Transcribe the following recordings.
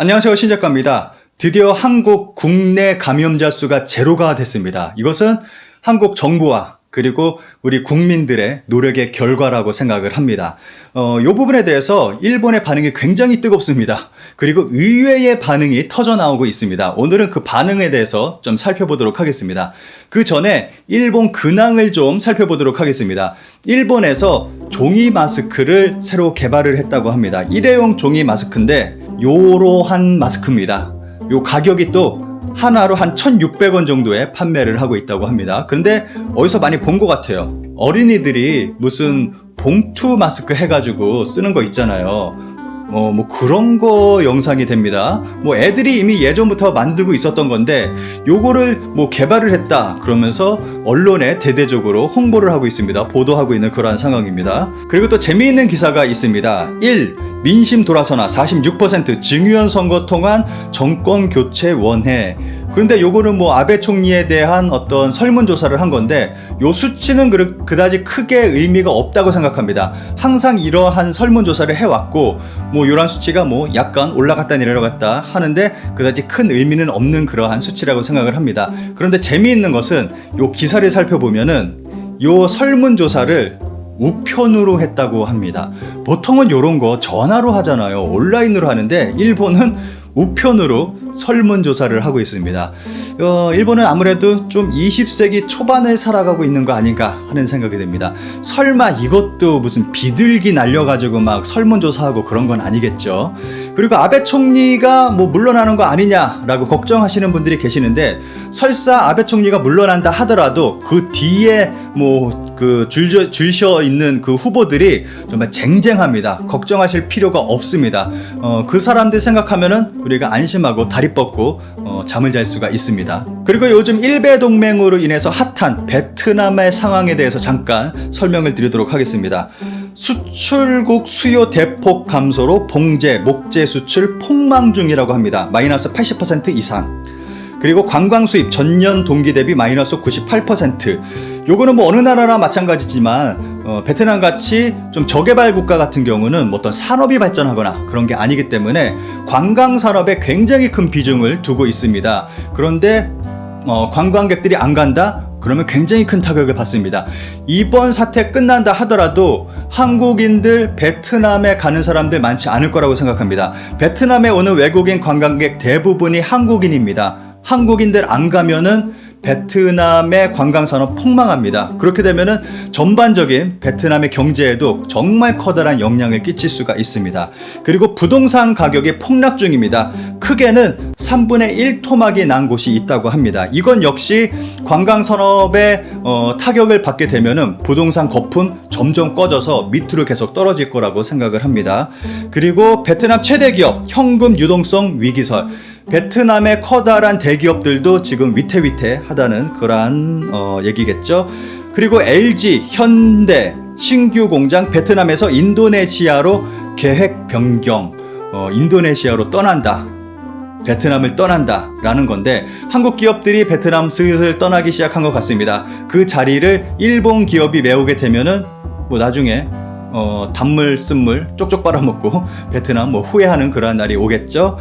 안녕하세요. 신작가입니다. 드디어 한국 국내 감염자 수가 제로가 됐습니다. 이것은 한국 정부와 그리고 우리 국민들의 노력의 결과라고 생각을 합니다. 어, 이 부분에 대해서 일본의 반응이 굉장히 뜨겁습니다. 그리고 의외의 반응이 터져 나오고 있습니다. 오늘은 그 반응에 대해서 좀 살펴보도록 하겠습니다. 그 전에 일본 근황을 좀 살펴보도록 하겠습니다. 일본에서 종이 마스크를 새로 개발을 했다고 합니다. 일회용 종이 마스크인데 요러한 마스크입니다. 요 가격이 또 하나로 한 1,600원 정도에 판매를 하고 있다고 합니다. 근데 어디서 많이 본 것 같아요. 어린이들이 무슨 봉투 마스크 해가지고 쓰는 거 있잖아요. 어, 뭐 그런 거 영상이 됩니다. 뭐 애들이 이미 예전부터 만들고 있었던 건데 요거를 뭐 개발을 했다 그러면서 언론에 대대적으로 홍보를 하고 있습니다. 보도하고 있는 그러한 상황입니다. 그리고 또 재미있는 기사가 있습니다. 1. 민심 돌아서나 46% 증유연 선거 통한 정권 교체 원해. 그런데 요거는 뭐 아베 총리에 대한 어떤 설문조사를 한 건데 요 수치는 그- 그다지 크게 의미가 없다고 생각합니다. 항상 이러한 설문조사를 해왔고 뭐 이러한 수치가 뭐 약간 올라갔다 내려갔다 하는데 그다지 큰 의미는 없는 그러한 수치라고 생각을 합니다. 그런데 재미있는 것은 요 기사를 살펴보면은 요 설문조사를 우편으로 했다고 합니다. 보통은 이런 거 전화로 하잖아요. 온라인으로 하는데 일본은 우편으로 설문조사를 하고 있습니다. 어, 일본은 아무래도 좀 20세기 초반을 살아가고 있는 거 아닌가 하는 생각이 듭니다. 설마 이것도 무슨 비둘기 날려가지고 막 설문조사하고 그런 건 아니겠죠. 그리고 아베 총리가 뭐 물러나는 거 아니냐라고 걱정하시는 분들이 계시는데 설사 아베 총리가 물러난다 하더라도 그 뒤에 뭐 그 줄져 줄셔 있는 그 후보들이 정말 쟁쟁합니다. 걱정하실 필요가 없습니다. 어, 그 사람들 생각하면은 우리가 안심하고 다리 뻗고 어, 잠을 잘 수가 있습니다. 그리고 요즘 일베 동맹으로 인해서 핫한 베트남의 상황에 대해서 잠깐 설명을 드리도록 하겠습니다. 수출국 수요 대폭 감소로 봉제, 목재 수출 폭망 중이라고 합니다. 마이너스 80% 이상. 그리고 관광 수입 전년 동기 대비 마이너스 98%. 요거는 뭐 어느 나라나 마찬가지지만 어, 베트남 같이 좀 저개발 국가 같은 경우는 뭐 어떤 산업이 발전하거나 그런 게 아니기 때문에 관광 산업에 굉장히 큰 비중을 두고 있습니다. 그런데 어, 관광객들이 안 간다? 그러면 굉장히 큰 타격을 받습니다. 이번 사태 끝난다 하더라도 한국인들 베트남에 가는 사람들 많지 않을 거라고 생각합니다. 베트남에 오는 외국인 관광객 대부분이 한국인입니다. 한국인들 안 가면은 베트남의 관광산업 폭망합니다. 그렇게 되면은 전반적인 베트남의 경제에도 정말 커다란 영향을 끼칠 수가 있습니다. 그리고 부동산 가격이 폭락 중입니다. 크게는 3분의 1 토막이 난 곳이 있다고 합니다. 이건 역시 관광산업에 어, 타격을 받게 되면은 부동산 거품 점점 꺼져서 밑으로 계속 떨어질 거라고 생각을 합니다. 그리고 베트남 최대 기업 현금 유동성 위기설. 베트남의 커다란 대기업들도 지금 위태위태하다는 그러한 어, 얘기겠죠. 그리고 LG, 현대, 신규 공장 베트남에서 인도네시아로 계획 변경, 어, 인도네시아로 떠난다. 베트남을 떠난다라는 건데 한국 기업들이 베트남 슬슬 떠나기 시작한 것 같습니다. 그 자리를 일본 기업이 메우게 되면은 뭐 나중에 어, 단물 쓴물 쪽쪽 빨아먹고 베트남 뭐 후회하는 그러한 날이 오겠죠.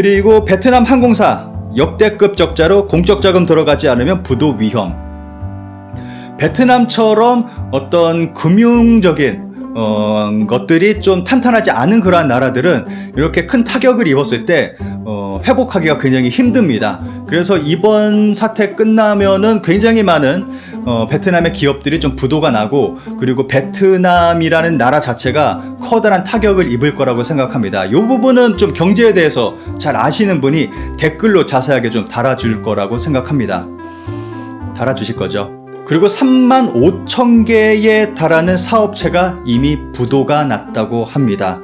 그리고 베트남 항공사 역대급 적자로 공적 자금 들어가지 않으면 부도 위험. 베트남처럼 어떤 금융적인 어, 것들이 좀 탄탄하지 않은 그러한 나라들은 이렇게 큰 타격을 입었을 때 어, 회복하기가 굉장히 힘듭니다. 그래서 이번 사태 끝나면은 굉장히 많은 어, 베트남의 기업들이 좀 부도가 나고 그리고 베트남이라는 나라 자체가 커다란 타격을 입을 거라고 생각합니다. 이 부분은 좀 경제에 대해서 잘 아시는 분이 댓글로 자세하게 좀 달아줄 거라고 생각합니다. 달아주실 거죠. 그리고 3만 5천 개에 달하는 사업체가 이미 부도가 났다고 합니다.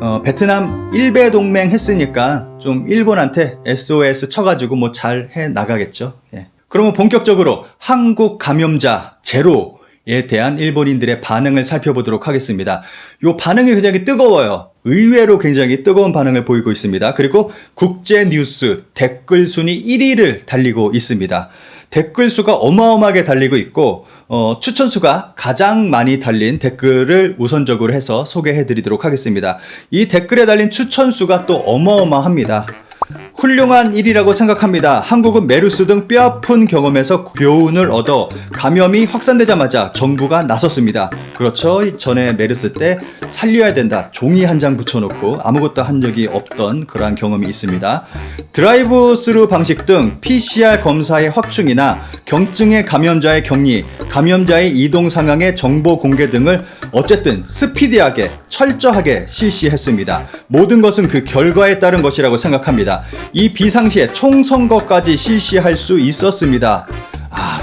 어, 베트남 일베 동맹 했으니까 좀 일본한테 SOS 쳐가지고 뭐 잘 해 나가겠죠. 예. 그러면 본격적으로 한국 감염자 제로 에 대한 일본인들의 반응을 살펴보도록 하겠습니다. 요 반응이 굉장히 뜨거워요. 의외로 굉장히 뜨거운 반응을 보이고 있습니다. 그리고 국제 뉴스 댓글 순위 1위를 달리고 있습니다. 댓글 수가 어마어마하게 달리고 있고 어, 추천 수가 가장 많이 달린 댓글을 우선적으로 해서 소개해 드리도록 하겠습니다. 이 댓글에 달린 추천 수가 또 어마어마합니다. 훌륭한 일이라고 생각합니다. 한국은 메르스 등 뼈아픈 경험에서 교훈을 얻어 감염이 확산되자마자 정부가 나섰습니다. 그렇죠. 전에 메르스 때 살려야 된다. 종이 한 장 붙여놓고 아무것도 한 적이 없던 그러한 경험이 있습니다. 드라이브 스루 방식 등 PCR 검사의 확충이나 경증의 감염자의 격리, 감염자의 이동 상황의 정보 공개 등을 어쨌든 스피디하게 철저하게 실시했습니다. 모든 것은 그 결과에 따른 것이라고 생각합니다. 이 비상시에 총선거까지 실시할 수 있었습니다.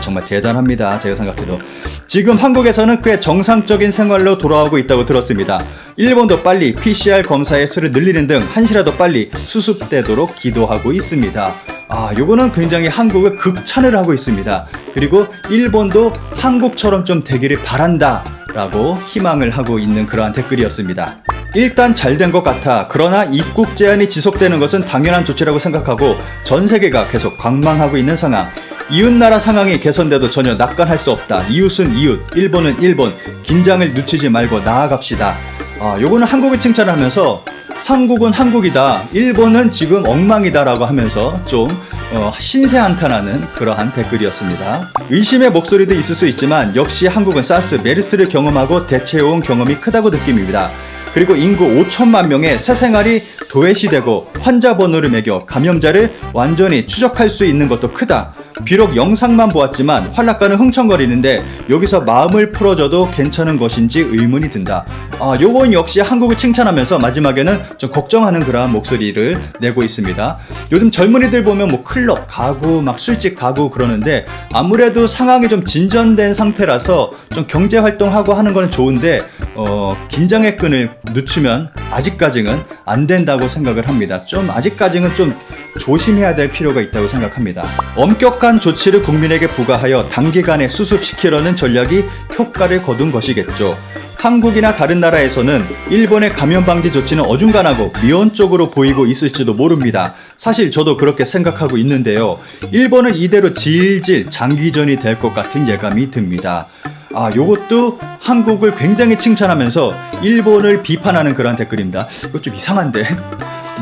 아, 정말 대단합니다. 제가 생각해도. 지금 한국에서는 꽤 정상적인 생활로 돌아오고 있다고 들었습니다. 일본도 빨리 PCR 검사의 수를 늘리는 등 한시라도 빨리 수습되도록 기도하고 있습니다. 아, 요거는 굉장히 한국을 극찬을 하고 있습니다. 그리고 일본도 한국처럼 좀 되기를 바란다. 라고 희망을 하고 있는 그러한 댓글이었습니다. 일단 잘 된 것 같아. 그러나 입국 제한이 지속되는 것은 당연한 조치라고 생각하고 전 세계가 계속 관망하고 있는 상황. 이웃나라 상황이 개선돼도 전혀 낙관할 수 없다. 이웃은 이웃, 일본은 일본. 긴장을 늦추지 말고 나아갑시다. 아, 요거는 한국을 칭찬하면서 한국은 한국이다. 일본은 지금 엉망이다라고 하면서 좀 어, 신세 한탄하는 그러한 댓글이었습니다. 의심의 목소리도 있을 수 있지만 역시 한국은 사스, 메르스를 경험하고 대체해온 경험이 크다고 느낌입니다. 그리고 인구 5천만 명의 새 생활이 도외시되고 환자 번호를 매겨 감염자를 완전히 추적할 수 있는 것도 크다. 비록 영상만 보았지만 활락가는 흥청거리는데 여기서 마음을 풀어줘도 괜찮은 것인지 의문이 든다. 아, 요건 역시 한국을 칭찬하면서 마지막에는 좀 걱정하는 그러한 목소리를 내고 있습니다. 요즘 젊은이들 보면 뭐 클럽, 가구, 막 술집 가구 그러는데 아무래도 상황이 좀 진전된 상태라서 좀 경제 활동하고 하는 거는 좋은데 어, 긴장의 끈을 늦추면 아직까지는 안 된다고 생각을 합니다. 좀 아직까지는 좀 조심해야 될 필요가 있다고 생각합니다. 엄격한 조치를 국민에게 부과하여 단기간에 수습시키려는 전략이 효과를 거둔 것이겠죠. 한국이나 다른 나라에서는 일본의 감염 방지 조치는 어중간하고 미온적으로 보이고 있을지도 모릅니다. 사실 저도 그렇게 생각하고 있는데요. 일본은 이대로 질질 장기전이 될 것 같은 예감이 듭니다. 아, 요것도 한국을 굉장히 칭찬하면서 일본을 비판하는 그런 댓글입니다. 이거 좀 이상한데.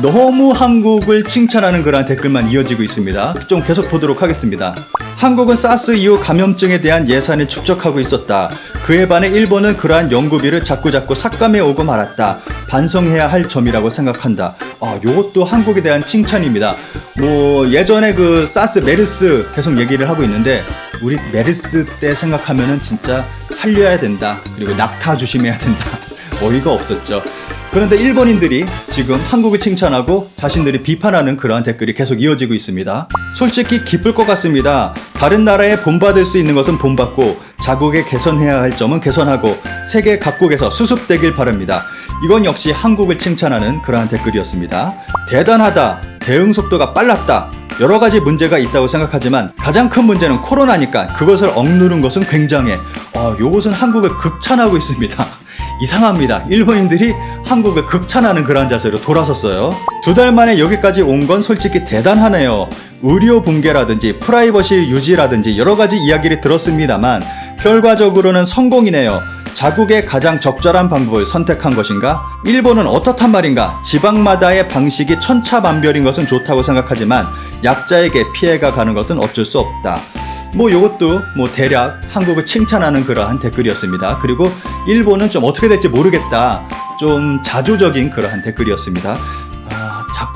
너무 한국을 칭찬하는 그런 댓글만 이어지고 있습니다. 좀 계속 보도록 하겠습니다. 한국은 사스 이후 감염증에 대한 예산을 축적하고 있었다. 그에 반해 일본은 그러한 연구비를 자꾸자꾸 삭감해 오고 말았다. 반성해야 할 점이라고 생각한다. 아, 요것도 한국에 대한 칭찬입니다. 뭐 예전에 그 사스 메르스 계속 얘기를 하고 있는데 우리 메르스 때 생각하면은 진짜 살려야 된다. 그리고 낙타 조심해야 된다. 어이가 없었죠. 그런데 일본인들이 지금 한국을 칭찬하고 자신들이 비판하는 그러한 댓글이 계속 이어지고 있습니다. 솔직히 기쁠 것 같습니다. 다른 나라에 본받을 수 있는 것은 본받고 자국에 개선해야 할 점은 개선하고 세계 각국에서 수습되길 바랍니다. 이건 역시 한국을 칭찬하는 그러한 댓글이었습니다. 대단하다. 대응 속도가 빨랐다. 여러 가지 문제가 있다고 생각하지만 가장 큰 문제는 코로나니까 그것을 억누른 것은 굉장해. 어, 요것은 한국을 극찬하고 있습니다. 이상합니다. 일본인들이 한국을 극찬하는 그런 자세로 돌아섰어요. 두 달 만에 여기까지 온 건 솔직히 대단하네요. 의료 붕괴라든지 프라이버시 유지라든지 여러 가지 이야기를 들었습니다만 결과적으로는 성공이네요. 자국의 가장 적절한 방법을 선택한 것인가? 일본은 어떻단 말인가? 지방마다의 방식이 천차만별인 것은 좋다고 생각하지만 약자에게 피해가 가는 것은 어쩔 수 없다. 뭐 요것도 뭐 대략 한국을 칭찬하는 그러한 댓글이었습니다. 그리고 일본은 좀 어떻게 될지 모르겠다. 좀 자조적인 그러한 댓글이었습니다.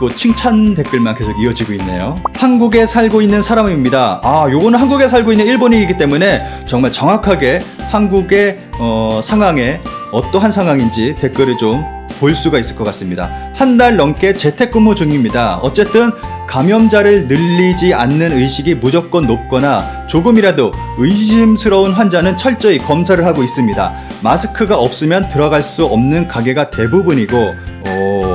아, 자꾸 칭찬 댓글만 계속 이어지고 있네요. 한국에 살고 있는 사람입니다. 아, 요거는 한국에 살고 있는 일본인이기 때문에 정말 정확하게 한국의 어, 상황에 어떠한 상황인지 댓글을 좀 볼 수가 있을 것 같습니다. 한 달 넘게 재택근무 중입니다. 어쨌든 감염자를 늘리지 않는 의식이 무조건 높거나 조금이라도 의심스러운 환자는 철저히 검사를 하고 있습니다. 마스크가 없으면 들어갈 수 없는 가게가 대부분이고, 오,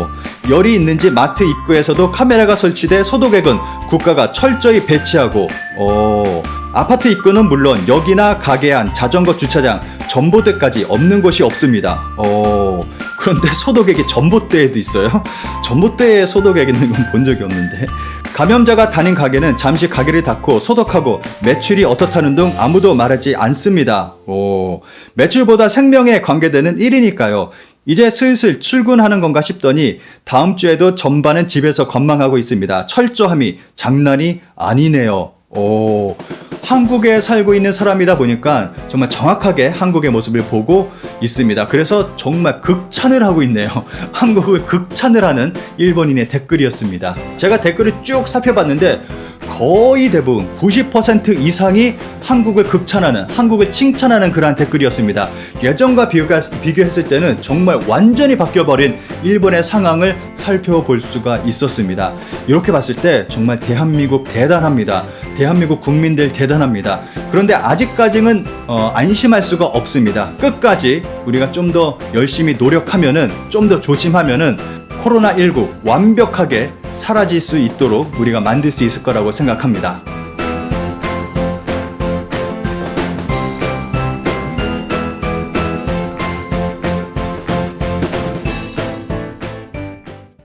열이 있는지 마트 입구에서도 카메라가 설치돼 소독액은 국가가 철저히 배치하고, 오, 아파트 입구는 물론 역이나 가게 안, 자전거 주차장, 전봇대까지 없는 곳이 없습니다. 어, 그런데 소독액이 전봇대에도 있어요? 전봇대에 소독액 있는 건 본 적이 없는데. 감염자가 다닌 가게는 잠시 가게를 닫고 소독하고 매출이 어떻다는 등 아무도 말하지 않습니다. 오, 매출보다 생명에 관계되는 일이니까요. 이제 슬슬 출근하는 건가 싶더니 다음 주에도 전반은 집에서 건망하고 있습니다. 철저함이 장난이 아니네요. 오, 한국에 살고 있는 사람이다 보니까 정말 정확하게 한국의 모습을 보고 있습니다. 그래서 정말 극찬을 하고 있네요. 한국을 극찬을 하는 일본인의 댓글이었습니다. 제가 댓글을 쭉 살펴봤는데 거의 대부분 90% 이상이 한국을 극찬하는, 한국을 칭찬하는 그러한 댓글이었습니다. 예전과 비교가, 비교했을 때는 정말 완전히 바뀌어버린 일본의 상황을 살펴볼 수가 있었습니다. 이렇게 봤을 때 정말 대한민국 대단합니다. 대한민국 국민들 대단합니다. 그런데 아직까지는 어, 안심할 수가 없습니다. 끝까지 우리가 좀 더 열심히 노력하면은 좀 더 조심하면은 코로나19 완벽하게 사라질 수 있도록 우리가 만들 수 있을 거라고 생각합니다.